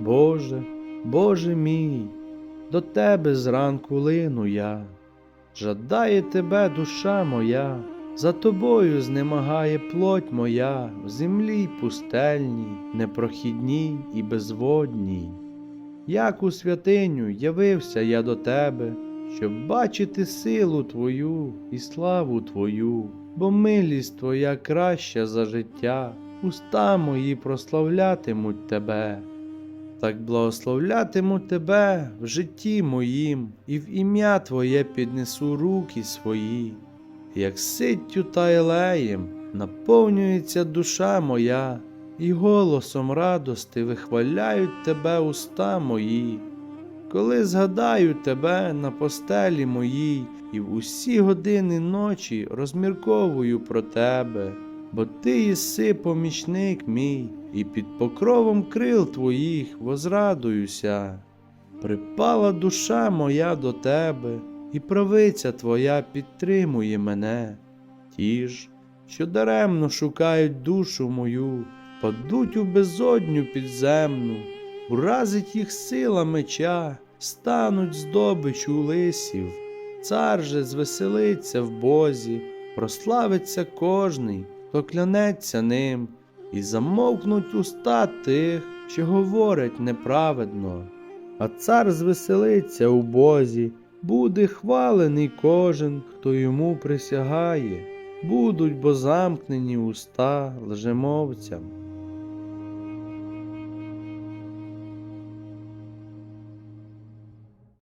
Боже, Боже мій, до Тебе зранку лину я, жадає Тебе душа моя, за Тобою знемагає плоть моя в землі пустельній, непрохідній і безводній. Як у святиню явився я до Тебе, щоб бачити силу Твою і славу Твою, бо милість Твоя краща за життя, уста мої прославлятимуть Тебе. Так благословлятиму Тебе в житті моїм, і в ім'я Твоє піднесу руки свої, як ситтю та елеєм наповнюється душа моя, і голосом радости вихваляють Тебе уста мої. Коли згадаю Тебе на постелі моїй, і в усі години ночі розмірковую про Тебе, бо Ти єси помічник мій, і під покровом крил Твоїх возрадуюся. Припала душа моя до Тебе, і правиця Твоя підтримує мене. Ті ж, що даремно шукають душу мою, падуть у безодню підземну, уразить їх сила меча, стануть здобичу лисів. Цар же звеселиться в Бозі, прославиться кожний, хто клянеться ним, і замовкнуть уста тих, що говорять неправедно. А цар звеселиться у Бозі, буде хвалений кожен, хто йому присягає, будуть бо замкнені уста лжемовцям.